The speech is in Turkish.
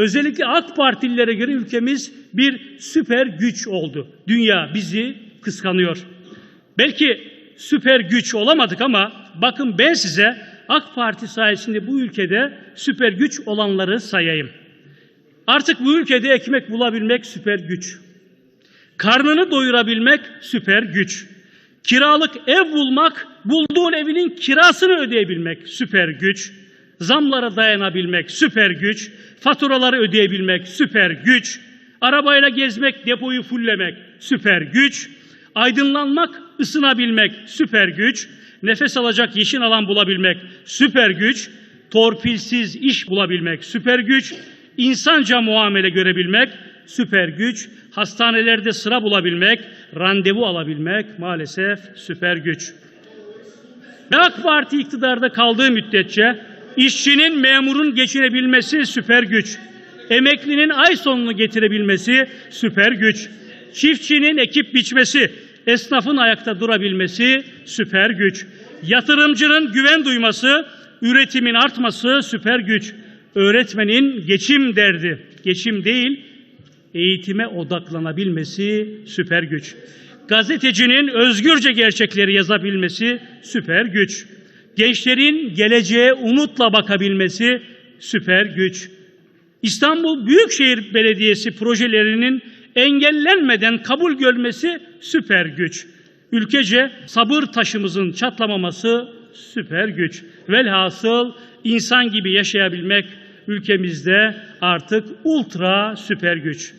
Özellikle AK Partililere göre ülkemiz bir süper güç oldu. Dünya bizi kıskanıyor. Belki süper güç olamadık ama bakın ben size AK Parti sayesinde bu ülkede süper güç olanları sayayım. Artık bu ülkede ekmek bulabilmek süper güç. Karnını doyurabilmek süper güç. Kiralık ev bulmak, bulduğun evinin kirasını ödeyebilmek süper güç. Zamlara dayanabilmek süper güç. Faturaları ödeyebilmek süper güç. Arabayla gezmek, depoyu fullemek süper güç. Aydınlanmak, ısınabilmek süper güç. Nefes alacak yeşil alan bulabilmek süper güç. Torpilsiz iş bulabilmek süper güç. İnsanca muamele görebilmek süper güç. Hastanelerde sıra bulabilmek, randevu alabilmek maalesef süper güç. Ve AK Parti iktidarda kaldığı müddetçe işçinin, memurun geçinebilmesi süper güç. Emeklinin ay sonunu getirebilmesi süper güç. Çiftçinin ekip biçmesi, esnafın ayakta durabilmesi süper güç. Yatırımcının güven duyması, üretimin artması süper güç. Öğretmenin geçim derdi, geçim değil, eğitime odaklanabilmesi süper güç. Gazetecinin özgürce gerçekleri yazabilmesi süper güç. Gençlerin geleceğe umutla bakabilmesi süper güç. İstanbul Büyükşehir Belediyesi projelerinin engellenmeden kabul görmesi süper güç. Ülkece sabır taşımızın çatlamaması süper güç. Velhasıl insan gibi yaşayabilmek ülkemizde artık ultra süper güç.